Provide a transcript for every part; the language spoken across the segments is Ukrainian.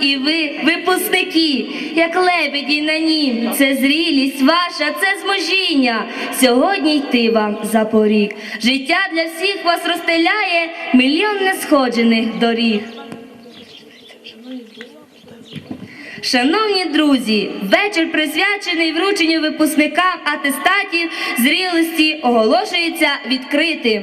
і ви, випускники, як лебеді на нім. Це зрілість ваша, це зможіння. Сьогодні йти вам за поріг. Життя для всіх вас розстеляє мільйон несходжених доріг. Шановні друзі, вечір присвячений врученню випускникам атестатів зрілості оголошується відкритим.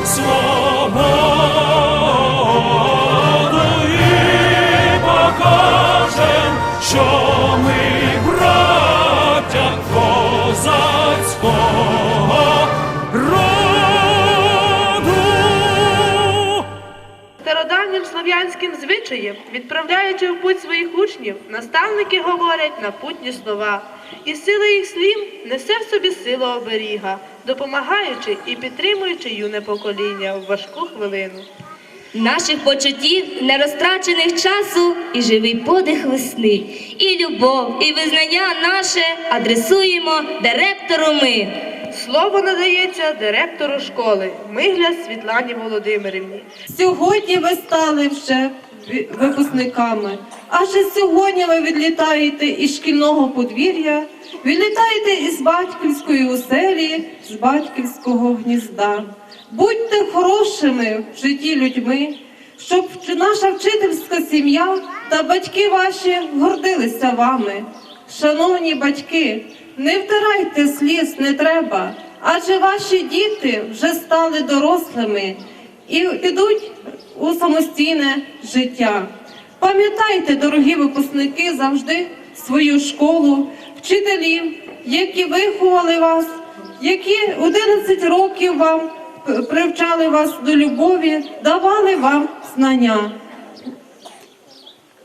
свободу покажем, що ми браття козацького. Стародавнім слов'янським звичаєм, відправляючи в путь своїх учнів, наставники говорять напутні слова. І сила їх слів несе в собі силу оберіга, допомагаючи і підтримуючи юне покоління в важку хвилину. Наших почуттів, нерозтрачених часу і живий подих весни, і любов, і визнання наше адресуємо директору ми. Слово надається директору школи Мигляд Світлані Володимирівні. Сьогодні ви стали вже випускниками, адже сьогодні ви відлітаєте із шкільного подвір'я, відлітаєте із батьківської оселі, з батьківського гнізда. Будьте хорошими в житті людьми, щоб наша вчительська сім'я та батьки ваші гордилися вами. Шановні батьки, не втирайте сліз, не треба, адже ваші діти вже стали дорослими і підуть у самостійне життя. Пам'ятайте, дорогі випускники, завжди свою школу, вчителів, які виховали вас, які 11 років вам привчали вас до любові, давали вам знання.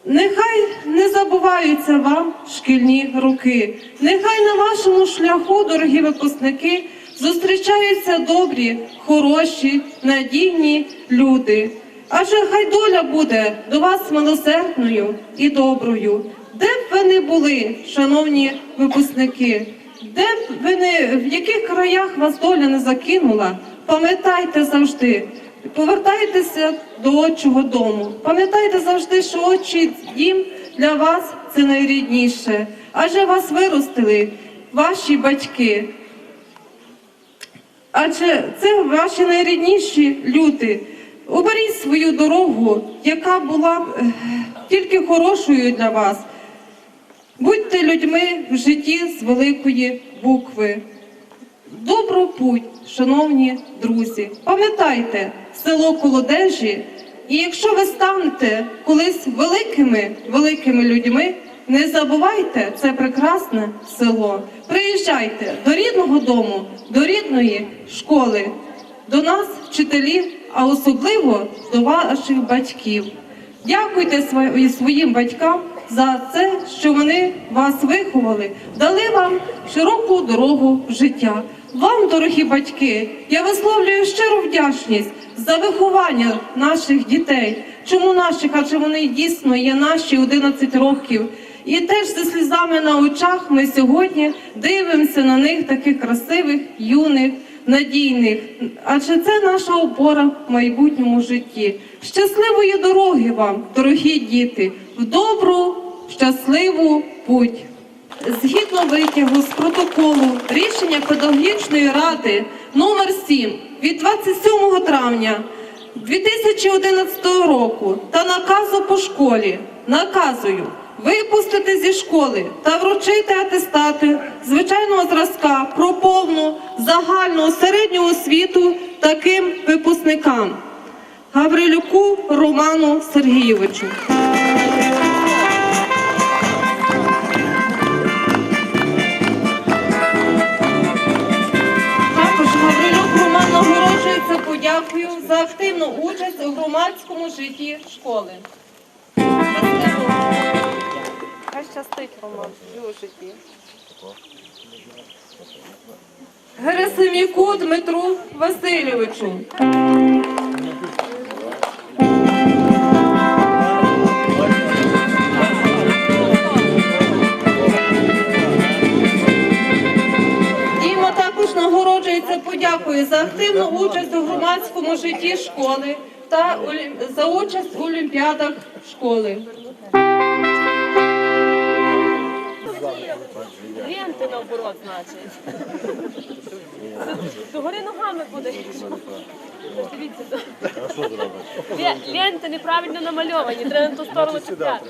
Нехай не забуваються вам шкільні роки. Нехай на вашому шляху, дорогі випускники, зустрічаються добрі, хороші, надійні люди. Адже хай доля буде до вас милосердною і доброю. Де б ви не були, шановні випускники, де б ви не в яких краях вас доля не закинула, пам'ятайте завжди, Повертайтеся до отчого дому. Пам'ятайте завжди, що отчий дім для вас це найрідніше, адже вас виростили ваші батьки. Адже це ваші найрідніші люди. Оберіть свою дорогу, яка була е, тільки хорошою для вас. Будьте людьми в житті з великої букви. Добру путь, шановні друзі. Пам'ятайте село Колодежі, і якщо ви станете колись великими, великими людьми, не забувайте це прекрасне село. Приїжджайте до рідного дому, до рідної школи, до нас, вчителів, а особливо до ваших батьків. Дякуйте своїм батькам за це, що вони вас виховали, дали вам широку дорогу в життя. Вам, дорогі батьки, я висловлюю щиру вдячність за виховання наших дітей. Чому наших? Адже вони дійсно є наші 11 років. І теж зі слізами на очах ми сьогодні дивимося на них таких красивих, юних, надійних. Адже це наша опора в майбутньому житті. Щасливої дороги вам, дорогі діти, в добру, щасливу путь. Згідно витягу з протоколу рішення педагогічної ради номер 7 від 27 травня 2011 року та наказу по школі наказую випустити зі школи та вручити атестати звичайного зразка про повну загальну середню освіту таким випускникам Гаврилюку Роману Сергійовичу. Нагороджується подякою за активну участь у громадському житті школи. Хай щастить Роман у житті. Герасим'яку Дмитру Васильовичу. Нагороджується подякою за активну участь у громадському житті школи та за участь у олімпіадах школи. Ленти наоборот, значить. Догори ногами подаєш. Дивіться. Ле- Ленти неправильно намальовані, треба на ту сторону чіпляти.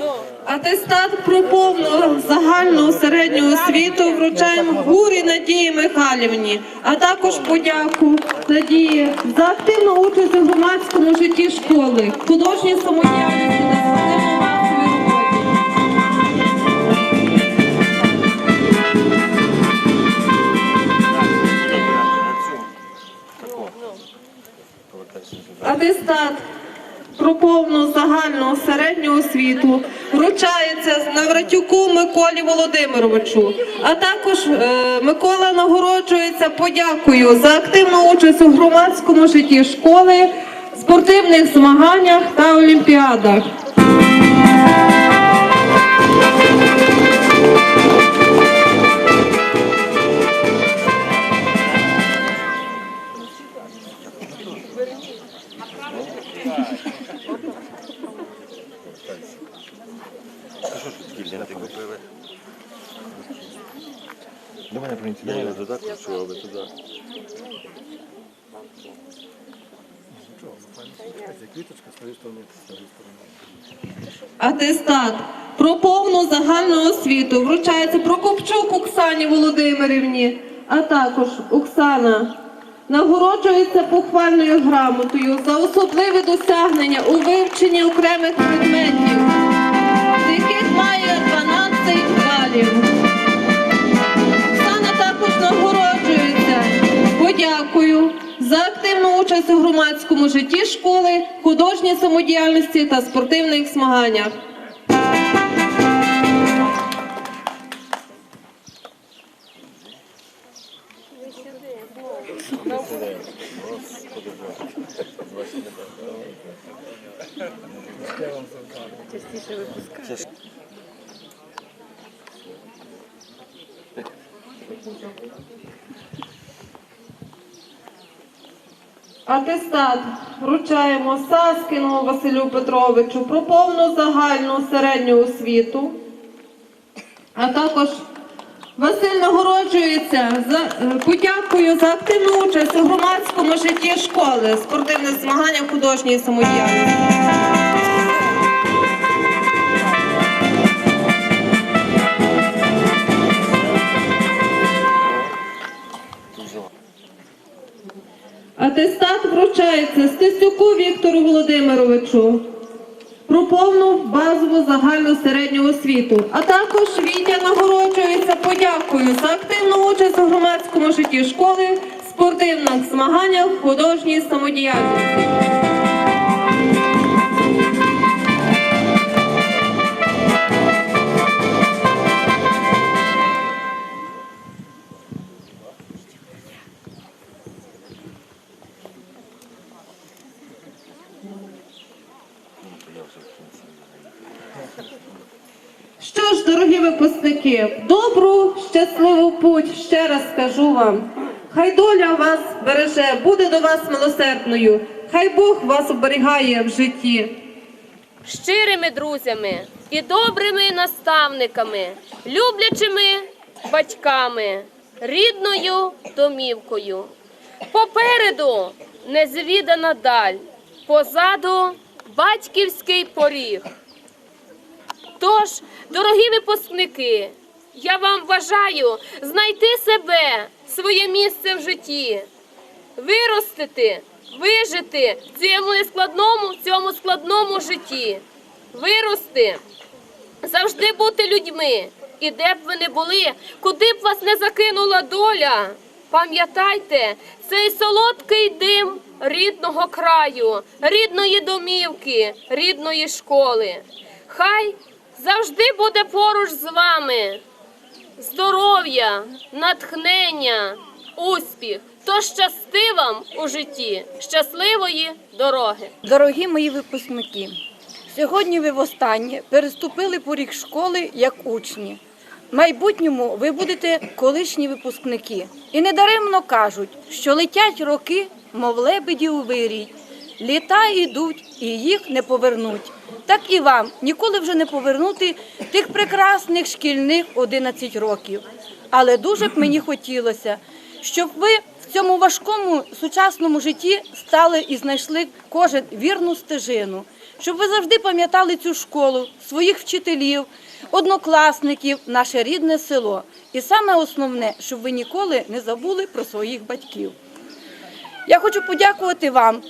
Ну, Атестат про повну загальну середню освіту вручаємо Гурі Надії Михайлівні, а також подяку Надії за активну участь у громадському житті школи, художній самодіяльності Атестат про повну загальну середню освіту вручається Навратюку Миколі Володимировичу. А також е, Микола нагороджується подякою за активну участь у громадському житті школи, спортивних змаганнях та олімпіадах. До мене принесли. Я його туди кушував би туди. Атестат. Про повну загальну освіту. Вручається Прокопчук Оксані Володимирівні, а також Оксана. Нагороджується похвальною грамотою за особливі досягнення у вивченні окремих предметів, має 12 балів. Оксана також нагороджується подякою за активну участь у громадському житті школи, художній самодіяльності та спортивних змаганнях. Атестат вручаємо Саскіну Василю Петровичу про повну загальну середню освіту, а також Василь нагороджується за е, подякою за активну участь у громадському житті школи, спортивних змаганнях художньої самодіяльності. Атестат вручається Стесюку Віктору Володимировичу про повну базову загальну середню освіту, а також Вітя нагороджується подякою за активну участь у громадському житті школи, спортивних змаганнях художній самодіяльності. Добру, щасливу путь ще раз скажу вам. Хай доля вас береже, буде до вас милосердною. Хай Бог вас оберігає в житті. щирими друзями і добрими наставниками, люблячими батьками, рідною домівкою. Попереду незвідана даль, позаду батьківський поріг. Тож, дорогі випускники, я вам бажаю знайти себе, своє місце в житті, виростити, вижити в цьому нескладному, в цьому складному житті, вирости, завжди бути людьми. І де б ви не були, куди б вас не закинула доля, пам'ятайте, цей солодкий дим рідного краю, рідної домівки, рідної школи. Хай завжди буде поруч з вами здоров'я, натхнення, успіх. То щасти вам у житті, щасливої дороги. Дорогі мої випускники, сьогодні ви востаннє переступили поріг школи як учні. В майбутньому ви будете колишні випускники. І недаремно кажуть, що летять роки, мов лебеді у вирій. Літа йдуть і їх не повернуть. Так і вам ніколи вже не повернути тих прекрасних шкільних 11 років. Але дуже б мені хотілося, щоб ви в цьому важкому сучасному житті стали і знайшли кожен вірну стежину, щоб ви завжди пам'ятали цю школу, своїх вчителів, однокласників, наше рідне село. І саме основне, щоб ви ніколи не забули про своїх батьків. Я хочу подякувати вам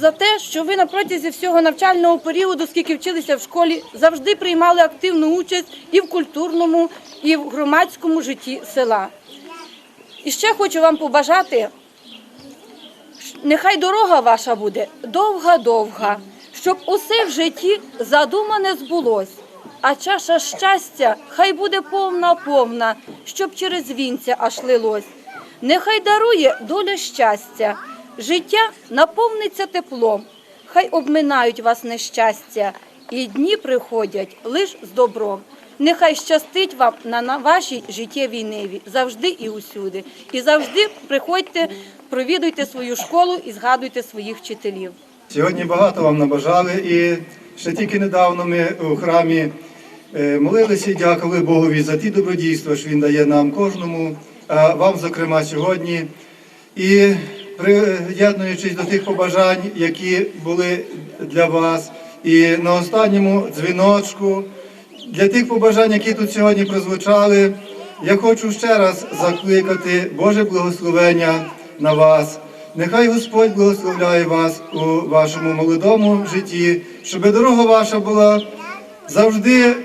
за те, що ви на протязі всього навчального періоду, скільки вчилися в школі, завжди приймали активну участь і в культурному, і в громадському житті села. І ще хочу вам побажати, нехай дорога ваша буде довга-довга, щоб усе в житті задумане збулось. А чаша щастя хай буде повна-повна, щоб через вінця аж лилось. Нехай дарує доля щастя, життя наповниться теплом, хай обминають вас нещастя, і дні приходять лиш з добром. Нехай щастить вам на, на вашій життєвій ниві завжди і усюди. І завжди приходьте, провідуйте свою школу і згадуйте своїх вчителів. Сьогодні багато вам набажали, і ще тільки недавно ми у храмі е, молилися і дякували Богові за ті добродійства, що Він дає нам кожному, а вам, зокрема, сьогодні. І приєднуючись до тих побажань, які були для вас, і на останньому дзвіночку, для тих побажань, які тут сьогодні прозвучали, я хочу ще раз закликати Боже благословення на вас. Нехай Господь благословляє вас у вашому молодому житті, щоб дорога ваша була завжди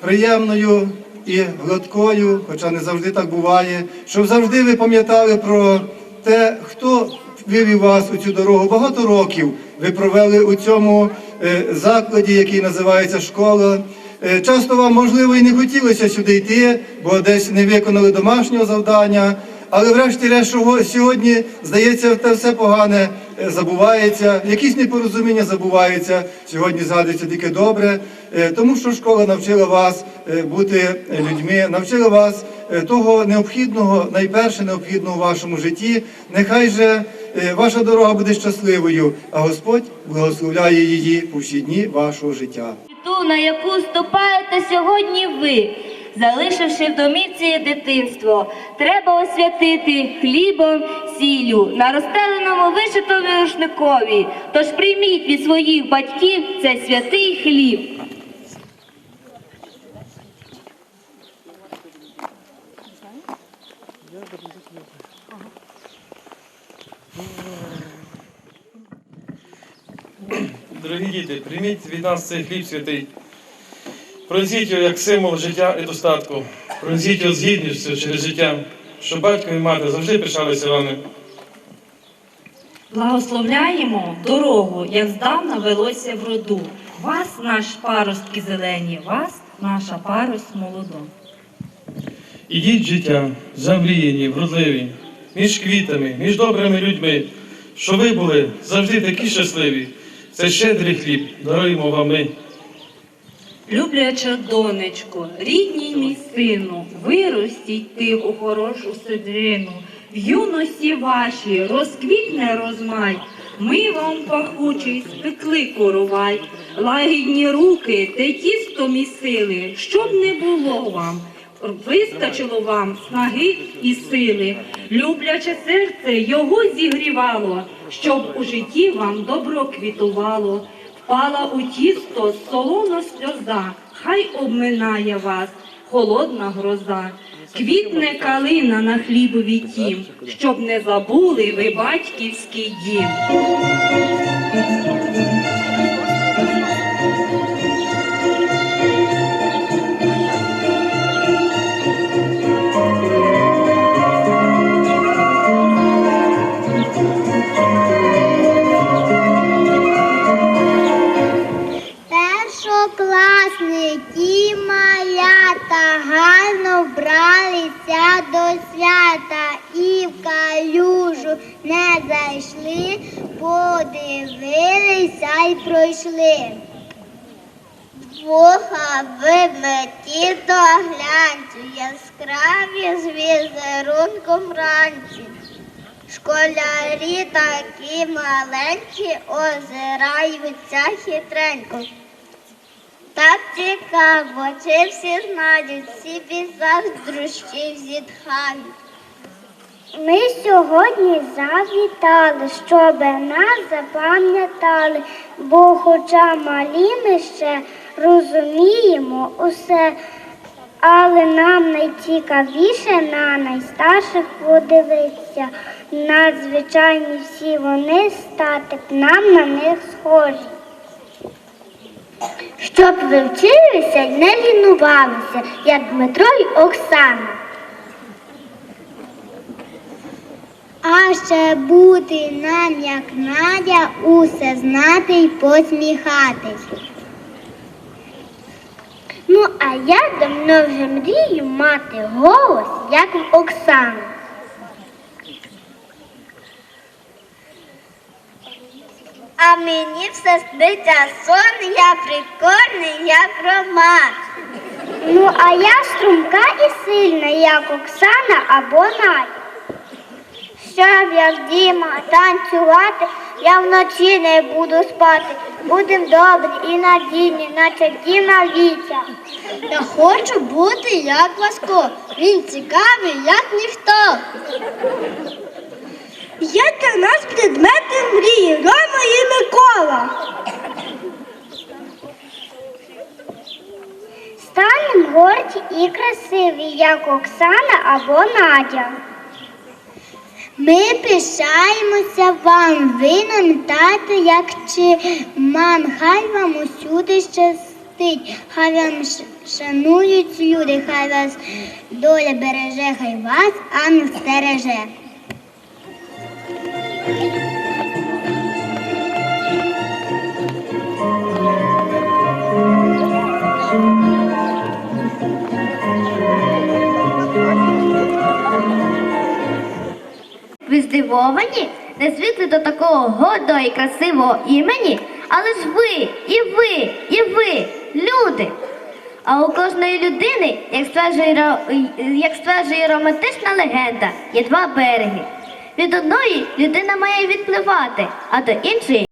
приємною і гладкою, хоча не завжди так буває, щоб завжди ви пам'ятали про те, хто вивів вас у цю дорогу. Багато років ви провели у цьому е, закладі, який називається школа. Е, Часто вам, можливо, і не хотілося сюди йти, бо десь не виконали домашнього завдання. Але врешті-решт сьогодні, здається, те все погане е, забувається, якісь непорозуміння забуваються. Сьогодні згадується тільки добре, е, тому що школа навчила вас е, бути людьми, навчила вас того необхідного, найперше необхідного в вашому житті. Нехай же ваша дорога буде щасливою, а Господь благословляє її у всі дні вашого життя. Ту, на яку ступаєте сьогодні ви. Залишивши в домівці дитинство. Треба освятити хлібом, сіллю на розстеленому вишитому рушникові. Тож прийміть від своїх батьків цей святий хліб. Дорогі діти, прийміть від нас цей хліб святий. Пронесіть його як символ життя і достатку. Пронесіть його з гідністю через життя, щоб батько і мати завжди пишалися вами. Благословляємо дорогу, як здавна велося в роду. Вас, наш паростки зелені, вас, наша парость молода. Ідіть життя, замріяні, вродливі, між квітами, між добрими людьми, що ви були завжди такі щасливі. Це щедрий хліб, даруємо вам ми. Любляча донечко, рідній мій сину, виростіть ти у хорошу седрину. В юності вашій розквітне розмай, ми вам пахучий спекли коровай, лагідні руки, те тісто місили, щоб не було вам. Вистачило вам снаги і сили, любляче серце його зігрівало, щоб у житті вам добро квітувало. Впала у тісто солона сльоза, хай обминає вас холодна гроза. Квітне калина на хлібові тім, щоб не забули ви батьківський дім. Озираються хитренько. Так цікаво, чи всі знають, всі заздрощів зітхають. Ми сьогодні завітали, щоб нас запам'ятали, бо хоча малі ми ще розуміємо усе, але нам найцікавіше на найстарших подивитися. Надзвичайні всі вони статик, нам на них схожі. Щоб ви вчилися й не лінувалися, як Дмитро й Оксана. А ще бути нам, як Надя, усе знати й посміхатись. Ну, а я давно вже мрію мати голос, як в Оксани. А мені все сниться сон, я прикольний, як роман. Ну, а я струмка і сильна, як Оксана або Надя. Щоб як Діма танцювати, я вночі не буду спати. Будем добрі і надійні, наче Діма Вітя. Я хочу бути як Васько. Він цікавий, як ніхто. Є для нас предмети мрії, Рома і Микола. Станем горді і красиві, як Оксана або Надя. Ми пишаємося вам, ви нам тато, як чи мам, хай вам усюди щастить, хай вам шанують люди, хай вас доля береже, хай вас ангел стереже. Здивовані? Не звикли до такого годного і красивого імені? Але ж ви, і ви, і ви, люди. А у кожної людини, як стверджує, як стверджує романтична легенда, є два береги. Від одної людина має відпливати, а до іншої